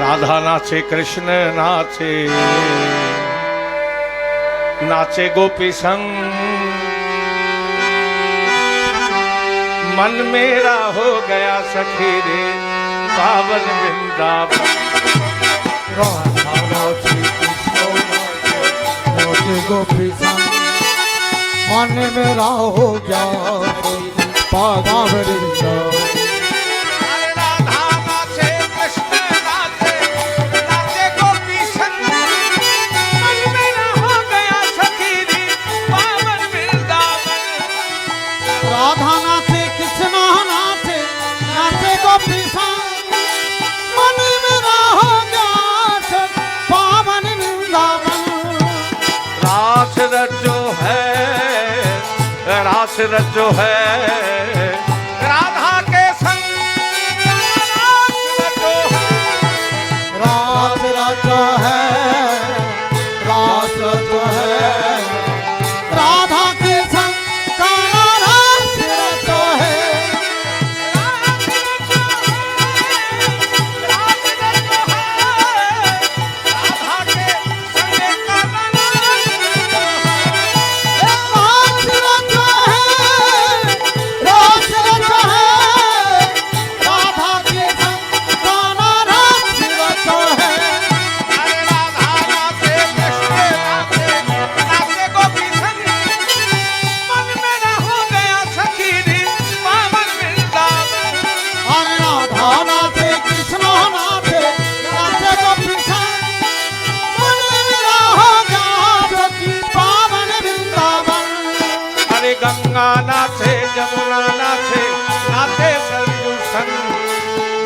राधा नाचे कृष्ण नाचे नाचे गोपी संग. मन मेरा हो गया सखी रे, पावन राधा कृष्ण गोपी संग। मन मेरा हो गया पावन वृंदावन. कसरत जो है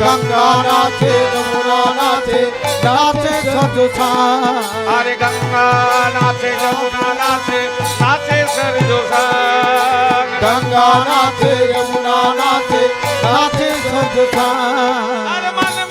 গঙ্গা নাচে যমুনা নাচে নাচে সরজসা আরে গঙ্গা নাচে যমুনা নাচে নাচে সরজসা গঙ্গা নাচে যমুনা নাচে নাচে আরে মন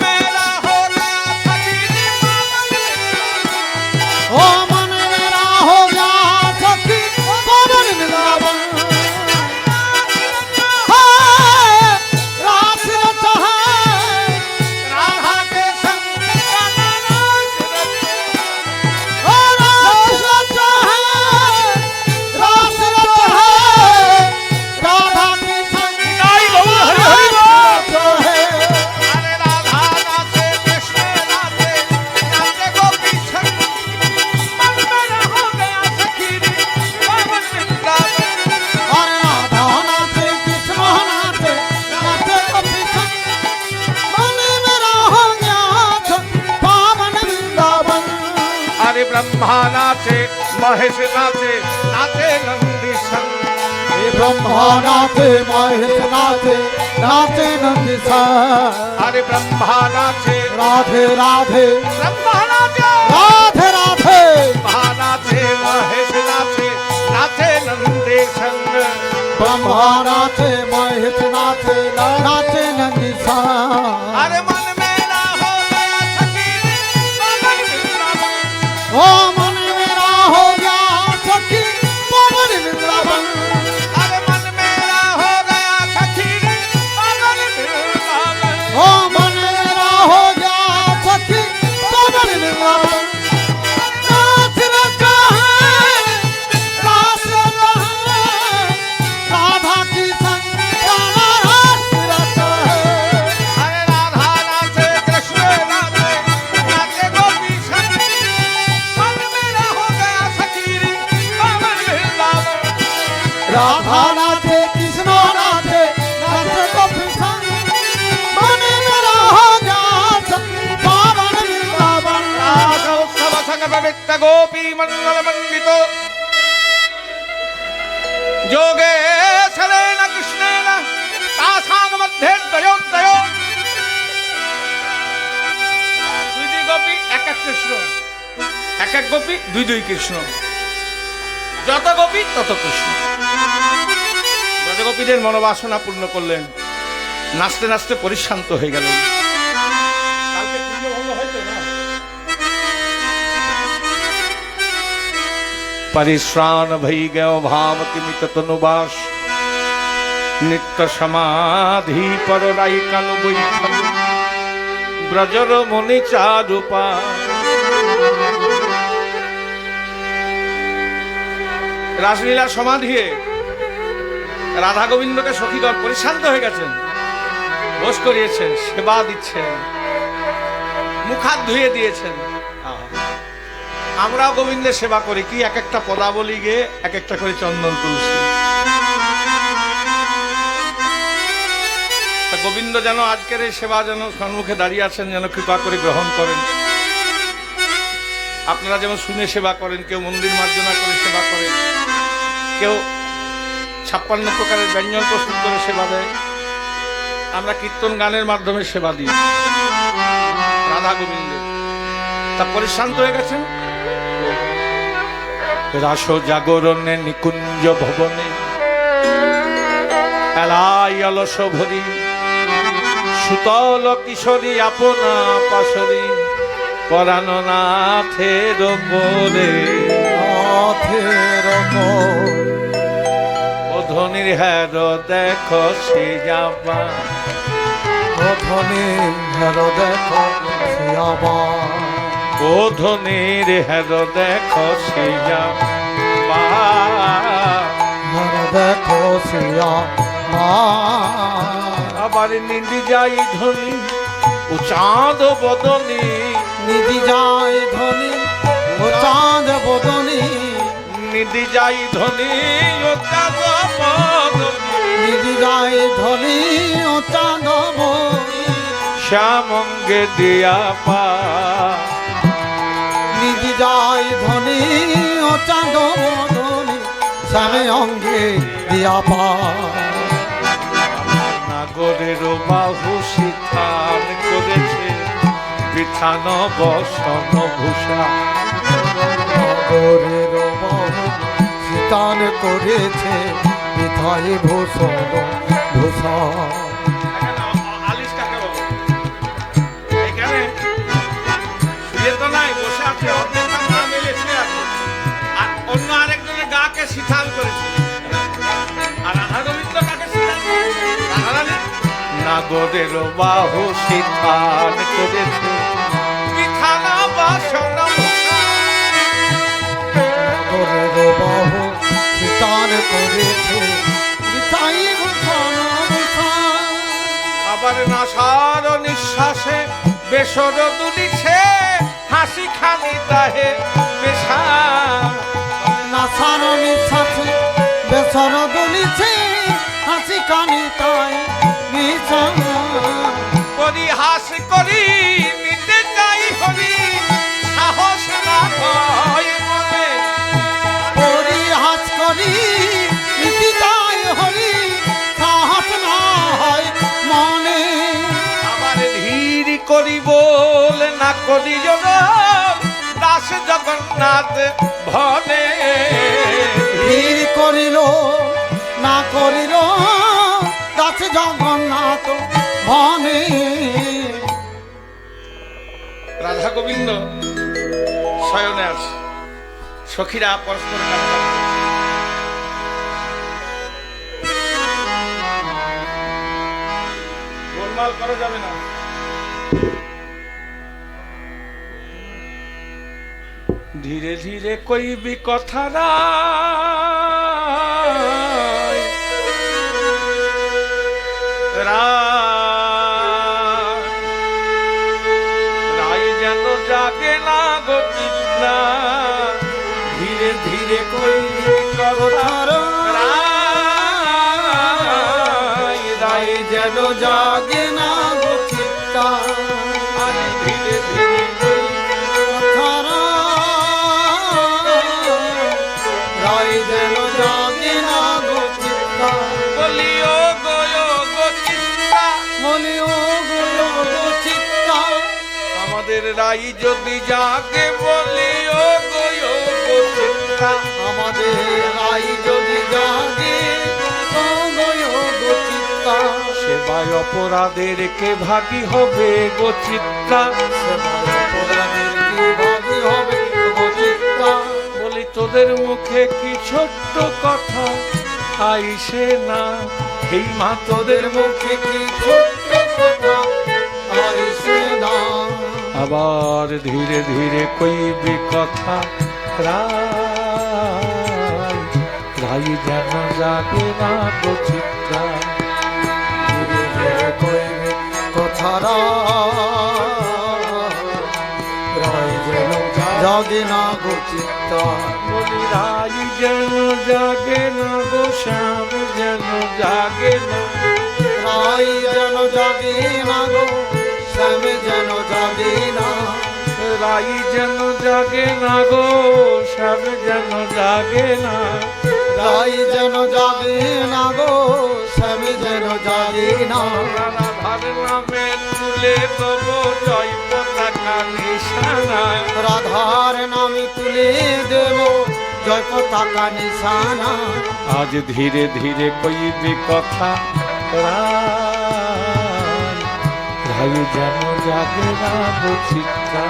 ब्रह्मानाचे महेश नाचे नाचे नंदी ब्रह्मा ब्रह्मानाचे महेश नाचे नाचे नंदी अरे ब्रह्मानाचे राधे राधे। ब्रह्मानाचे राधे राधे। महानाचे महेश नाचे नाचे नंदी शंकर ब्रह्मा नाचे महेश नाचे नाचे नंदी মধ্যে এক এক কৃষ্ণ। গোপী, দুই দুই কৃষ্ণ। যত গোপী, তত কৃষ্ণ। গোপীদের মনোবাসনা পূর্ণ করলেন। নাচতে নাচতে পরিশান্ত হয়ে গেলেন। পরিশ্রাণ ভই গেও ভাব ભાવ তনুবাস নিত্য সমাধি পর রাই কানু બૈઠક ব্রজর মনে চারুপা রাসলীলা সমাধিয়ে রাধা গোবিন্দকে সখীগণ পরিশান্ত হয়ে গেছেন, বোস করিয়েছেন, সেবা দিচ্ছেন মুখাত ধুয়ে দিয়েছেন। আমরাও গোবিন্দের সেবা করি। কি এক একটা পদাবলী গিয়ে এক একটা করে চন্দন তুলসী তা গোবিন্দ যেন আজকের এই সেবা যেন সম্মুখে দাঁড়িয়ে আছেন, যেন কৃপা করে গ্রহণ করেন। আপনারা যেমন শুনে সেবা করেন, কেউ মন্দির মার্জনা করে সেবা করেন, কেউ ছাপ্পান্ন প্রকারের ব্যঞ্জন প্রস্তুত করে সেবা দেয়, আমরা কীর্তন গানের মাধ্যমে সেবা দিই। রাধা গোবিন্দের। তা পরিশ্রান্ত হয়ে গেছেন? রাস জাগরণে নিকুঞ্জ ভবনে। এলাই অলস ভরি। সুতল কিশোরী আপনা পাশরি। পরাণ নাথের ও ধনির হ্যার দেখো সে যাবা প্রথমে হের দেখো শিয়াবা ও ধনির হ্যার দেখো যাবা হের দেখো শিয়াবা আবার নিন্দি যাই ধনি ও চাঁদ বদনী। নিধি যায় ধনী ও চাঁদ বদনী। নিধি যাই ধনী ও চাঁদ বদনী। নিধি যায় ধনী ও চাঁদ বদনী। শ্যামঙ্গে দিয়া পা। নিধি যায় ধনী ও চাঁদ বদনী শ্যামে অঙ্গে দিয়া পা নাগরের বাহু শিথান করেছে বিথান বসন ভূষা। নগরের বহু শীতান করেছে বিথায় ভূষণ আলিশ নাগরের বাহু শিথান করেছে। বসন বহু করেছে। আবার নাসার নিঃশ্বাসে বেসর দুলিছে হাসি খানি তাহে বেশা নাসার নিঃশ্বাসে বেসর দুলিছে হাসি কানি তাই পরিহাস করি নিতে যাই হরি সাহস না হয় মনে পরিহাস করি হরি সাহস না হয় মনে। ধীর করি বল না করি জন দাস জগন্নাথ ভনে। ধীর করিল না করিল জগন্নাথ রাধা গোবিন্দ শয়নে আছে। সখীরা পরস্পর যাবে না। ধীরে ধীরে কইবি কথা রাই যদি জাগে বলিও গয় গো চিন্তা আমাদের রাই যদি চিত্তা সেবায় অপরাধের কে ভাগী হবে গো চিত্তা বলি তোদের মুখে কি ছোট্ট কথা? আইসে না এই মা, তোদের মুখে কি ছোট্ট আবার ধীরে ধীরে কইবে কথা রাই রাই যেন জাগে না কথারা রায় যেন জাগে না গোচিত বলি রাই যেন জাগে না যেন জাগে না। রায় যেন জাগে না গো শ্যাম যেন জাগে না। রাই যেন জাগে না গো শ্যাম যেন জাগে না। রায় যেন জাগে না গো শ্যাম যেন জাগে না। রাধার নামে তুলে তবু জয় পতাকা নিশানা। রাধার নামে তুলে দেব জয় পতাকা নিশানা। আজ ধীরে ধীরে কইবে কথা। রাই রাই যেন জাগে না বচিত্রা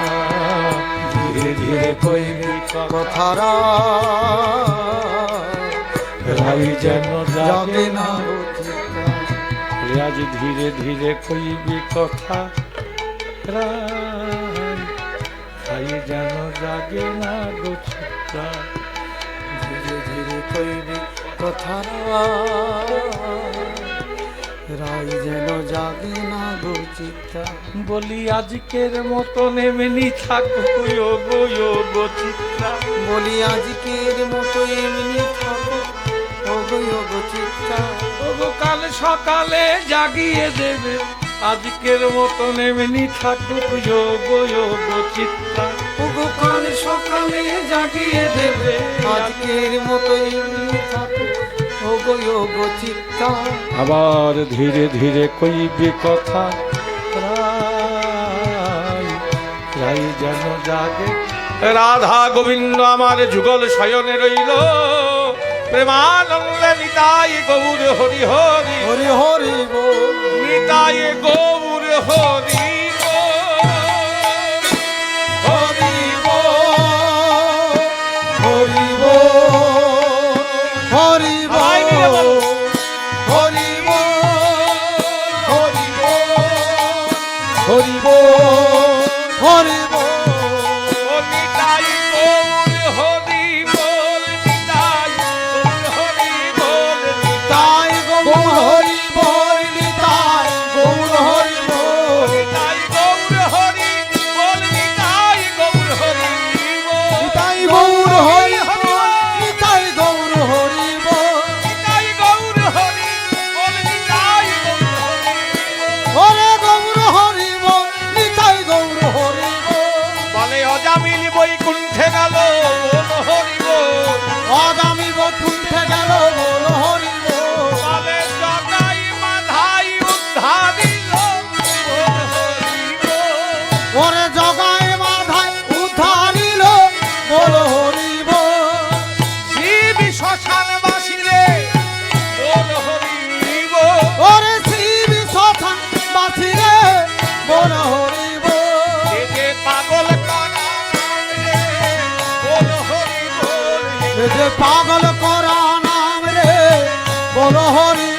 ধীরে ধীরে কইবে কথা কথারা। রাই যেন জাগে না আজ ধীরে ধীরে কইবে কথা। রাই যেন জাগে না বচিত্রা ধীরে ধীরে কইবে কথারা। রাই যেন জাগে না গোচিতা বলি আজকের মতন এমনি থাকো গো গো চিত্রা বলি আজকের মতো এমনি থাকো ওগো ওগো চিত্তা। ওগো কাল সকালে জাগিয়ে দেবে। আজকের মতন এমনি থাকো গো গো চিত্রা ওগো কাল সকালে জাগিয়ে দেবে। আজকের মতো এমনি থাকো ওগো ওগো চিত্তা আবার ধীরে ধীরে কইবে কথা। রাই যেন জাগে। রাধা গোবিন্দ আমার যুগল শয়নে রইল। প্রেমানন্দে নিতাই গৌর হরি হরি। হরি হরি নিতাই গৌর হরি। পাগল করা নাম রে বল হরি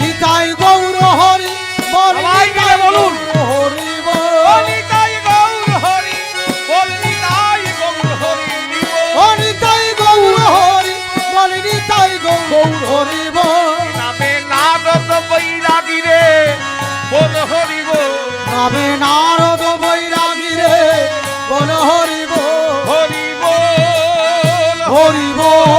নিতাই গৌর হরি বল বলুন। হরি বল। নিতাই গৌর হরি বল নিতাই গৌর হরি বল। নিতাই গৌর হরি বল নিতাই গৌর হরি বল। নামে নারদ বৈরাগী রে বল হরি বল। নামে নারদ volvo